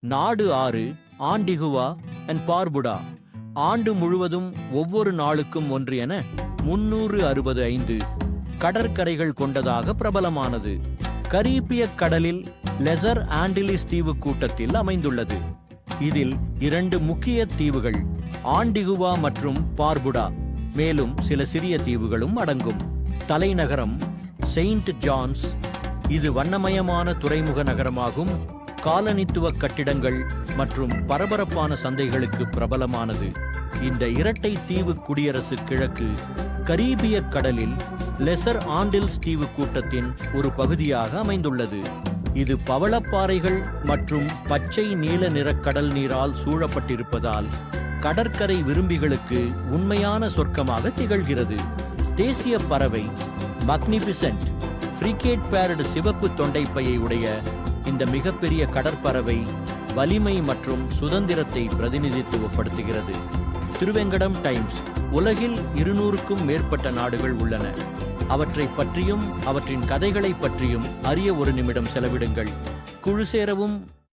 நாடு ஆறு Antigua and Barbuda. ஆண்டு முழுவதும் ஒவ்வொரு நாளுக்கும் ஒன்று என முன்னூறு அறுபது ஐந்து கடற்கரைகள் கொண்டதாக பிரபலமானது. கரீபிய கடலில் லெசர் ஆண்டிலிஸ் தீவு கூட்டத்தில் அமைந்துள்ளது. இதில் இரண்டு முக்கிய தீவுகள் ஆண்டிகுவா மற்றும் பார்புடா. மேலும் சில சிறிய தீவுகளும் அடங்கும். தலைநகரம் செயின்ட் ஜான்ஸ். இது வண்ணமயமான துறைமுக நகரமாகும். காலனித்துவ கட்டிடங்கள் மற்றும் பரபரப்பான சந்தைகளுக்கு பிரபலமானது. இந்த இரட்டை தீவு குடியரசு கிழக்கு கரீபிய கடலில் லெசர் ஆண்டில்ஸ் தீவு கூட்டத்தின் ஒரு பகுதியாக அமைந்துள்ளது. இது பவளப்பாறைகள் மற்றும் பச்சை நீல நிற கடல் நீரால் சூழப்பட்டிருப்பதால் கடற்கரை விரும்பிகளுக்கு உண்மையான சொர்க்கமாக திகழ்கிறது. தேசிய பறவை மக்னிபிசன்ட் ஃப்ரிகேட் பேரடு சிவப்பு தொண்டைப்பையை உடைய இந்த மிகப்பெரிய கடற்பறவை வலிமை மற்றும் சுதந்திரத்தை பிரதிநிதித்துவப்படுத்துகிறது. திருவெங்கடம் டைம்ஸ் உலகில் இருநூறுக்கும் மேற்பட்ட நாடுகள் உள்ளன. அவற்றை பற்றியும் அவற்றின் கதைகளை பற்றியும் அறிய ஒரு நிமிடம் செலவிடுங்கள். குழு சேரவும்